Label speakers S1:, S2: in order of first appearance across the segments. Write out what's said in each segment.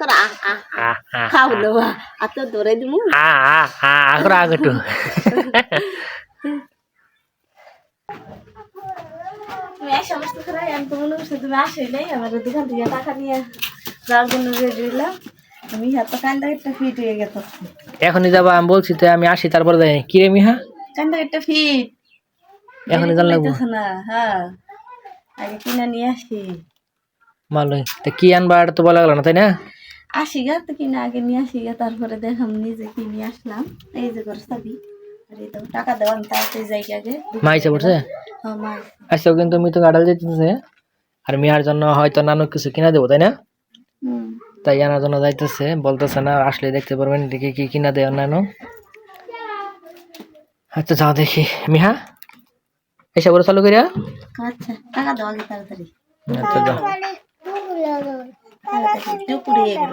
S1: আকর আ আ
S2: আ আ
S1: খাও
S2: আগটু
S1: সমস্ত আমি তো মনে করছি তুমি আসলে আমার দোকান থেকে টাকা নিয়ে যাওয়ার জন্য রেডি হইলাম আমি হাত কান্দা একটা ফিট হয়ে গেছে
S2: এখনই যাবা আমি বলছি তো আমি আসি তারপরে যাই কি রে মিহা
S1: কান্দা একটা ফিট
S2: এখনই জান লাগবো
S1: না হ্যাঁ আগে কিনে নিয়ে আসি
S2: ভালোই তা কি আনবা এটা তো বলা গেল না তাই না
S1: আসি গা তো কিনে আগে নিয়ে আসি গা তারপরে দেখাম নিজে কি নিয়ে আসলাম। এই যে করে চাবি আর এই তো টাকা দেওয়ান তাড়াতাড়ি যাই আগে।
S2: পড়ছে?
S1: হ্যাঁ মা
S2: আচ্ছা কিন্তু আমি তো গাড়াল যেতেছে আর মিয়ার জন্য হয়তো নানু কিছু কিনা দেবো তাই না? তাই আনার জন্য যাইতেছে বলতেছে না আসলে দেখতে পারবেন দেখি কি কিনা দেয় নানু। আচ্ছা যাও দেখি। মিহা এসে বড় চালু করিয়া।
S1: আচ্ছা টাকা দাও আগে তাড়াতাড়ি।
S2: আচ্ছা যাও।
S1: গেল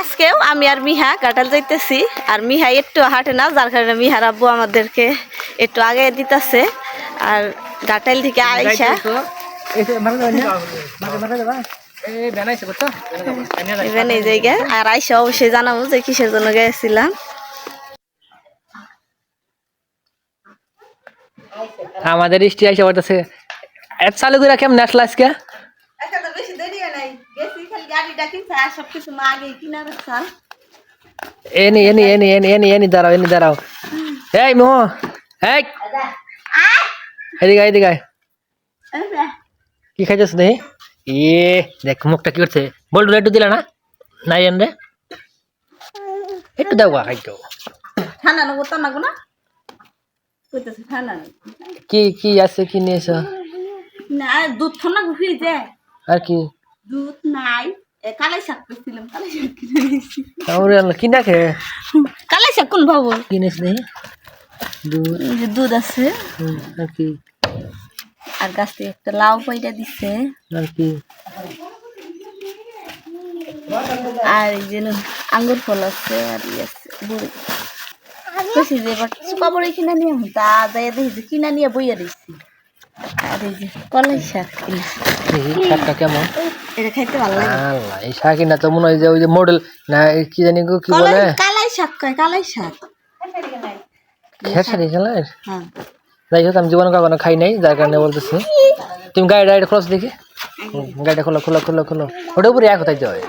S1: আজকেও আমি আর মিহা কাটাল যাইতেছি আর মিহা একটু হাঁটে না যার কারণে মিহার আব্বু আমাদেরকে একটু আগে দিতেছে। আর গাটাইল থেকে আইসা এই জায়গায় আর আইসা অবশ্যই জানাব যে কিসের জন্য গেছিলাম।
S2: আমাদের স্টি এসে বলতেছে চালু করে কেমন আসলো আজকে
S1: আচ্ছা তো বেশি দেরি হয় নাই গেছি খালি গাড়িটা কিনছে আর সব কিছু মা আগে কিনা রাখছাল
S2: Annie Annie Annie Annie Annie Annie দাঁড়াও এনি দাঁড়াও এই মোহ এই এদিকে এদিকে কি দেখি ইয়ে দেখ মুখটা কি করছে? বল্টু একটু দিলা না? নাই এন রে একটু দাও খাইতো
S1: ঠান্ডা নেব তা না
S2: কি কি আছে কি নিয়েছ?
S1: না দুধ ঠান্ডা ফ্রিজে
S2: আর কি?
S1: দুধ নাই। কালাই শাক পেয়েছিলাম কালাই শাক কিনে নিয়েছি
S2: ওরে আল্লাহ, কি? না
S1: কালাই শাক কোন ভাবো
S2: কি নিয়েছ দেখি দুধ
S1: দুধ আছে।
S2: আর কি?
S1: আর গাছ থেকে একটা লাউ পয়টা দিচ্ছে
S2: আর কি?
S1: আর এই যে আঙ্গুর ফল আছে আর ই আছে বড়ি যে এবার চুপা বড়ি কিনা নিয়ে। তা যাই দেখি কিনা নিয়ে বইয়া দিচ্ছি আর এই যে কলাই শাক কিনা।
S2: দেখি শাকটা কেমন?
S1: এটা খাইতে ভালো লাগে।
S2: আল্লাহ এই শাকই না তো মনে হয় যে ওই যে মডেল না এই কি জানি গো কি বলে?
S1: কলাই শাক কয় কালাই শাক।
S2: খেসারি খেলার
S1: হ্যাঁ।
S2: যাই হোক আমি জীবনে কখনো খাই নাই যার কারণে বলতেছি। তুমি গাড়ি গাড়ি খোলো দেখি? গাড়িটা খোলো খোলো খোলো খোলো। ওটা উপরে এক কোথায় যাবে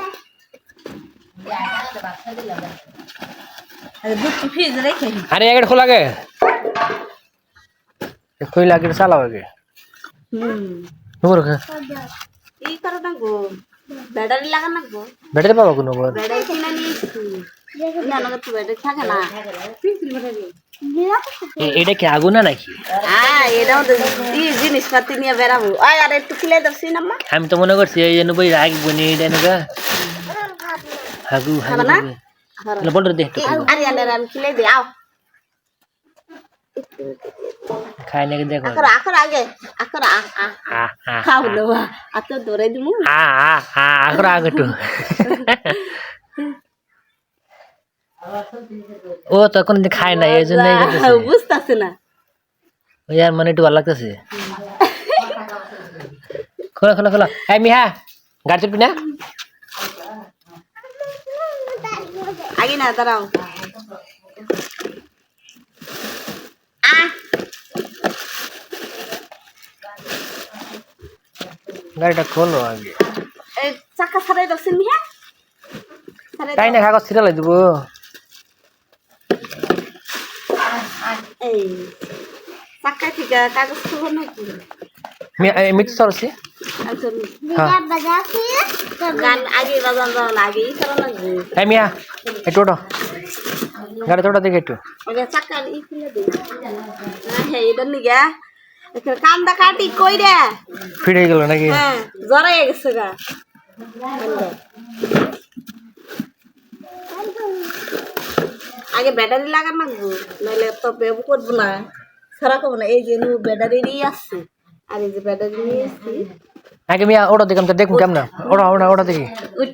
S1: আর
S2: খোলা গে খুইলা আগে চালাও আগে।
S1: হুম।
S2: নুপুর খা
S1: এই করো না গো ব্যাটারি লাগা না গো।
S2: ব্যাটারি পাবো কোনো বোর
S1: ব্যাটারি কিনে নিয়েছি জানো তো ব্যাটারি থাকে না।
S2: এটা কি আগুন না নাকি?
S1: হ্যাঁ জিনিসপাতি নিয়ে বেড়াবো। আর একটু কিনে দাও নাম্মা
S2: আমি তো মনে করছি এই জন্য বই বনি এটা নেগা হাগু হাগু
S1: না?
S2: হাগু। দেখ
S1: আরে আরে আমি কিনে দিই আও।
S2: খাই নাকি দেখো।
S1: আকর আকর আগে আকর আ খাও লবা আর তো দৌড়াই দিমু।
S2: আ আ আ আগর আগটু ও তখন খায় না এই করতেছে
S1: বুঝতেছে না।
S2: ওই আর মানে একটু ভালো লাগতেছে। খোলা খোলা খোলা। এই মিহা গাড়ি চলবি না?
S1: আগে না দাঁড়াও আ
S2: গাড়িটা খোলো আগে।
S1: চাকা ছাড়াই দাও মিয়া
S2: তাই না কাগজ ছিঁড়া লাই দেবো?
S1: এই চাকা থেকে কাগজ খাব নাকি
S2: মিক্স সরছি
S1: আচ্ছা
S2: হ্যাঁ। মিয়া একটু ওটো গাড়ি তোটা দেখে একটু।
S1: হ্যাঁ এখানে কান্দা কাটি কই রে?
S2: হয়ে গেল নাকি?
S1: হ্যাঁ জ্বরে গেছে গা। আগে ব্যাটারি লাগা লাগবো নাহলে তো বেবু করব না। সারা করব না এই যে নু ব্যাটারি আছে আর এই যে ব্যাটারি নিয়ে এসছি
S2: আগে মিয়া ওটা দেখলাম তো দেখুন কেমন। ওটা ওটা ওটা দেখি।
S1: উঠ।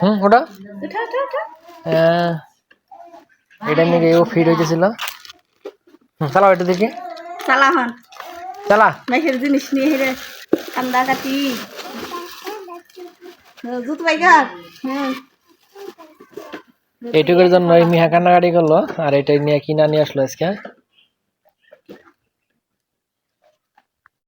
S2: হুম ওটা?
S1: উঠা
S2: এটা নাকি ও ফিট হইতেছিল। হুম চালাও এটা দেখি।
S1: চালা হন।
S2: চালা।
S1: মেঘের জিনিস নিয়ে হেরে কান্দা কাটি। জুত বাইকার হুম
S2: এইটুকুর জন্য মিহা কান্নাকাটি করল আর এটা নিয়ে কিনা নিয়ে আসলো আজকে।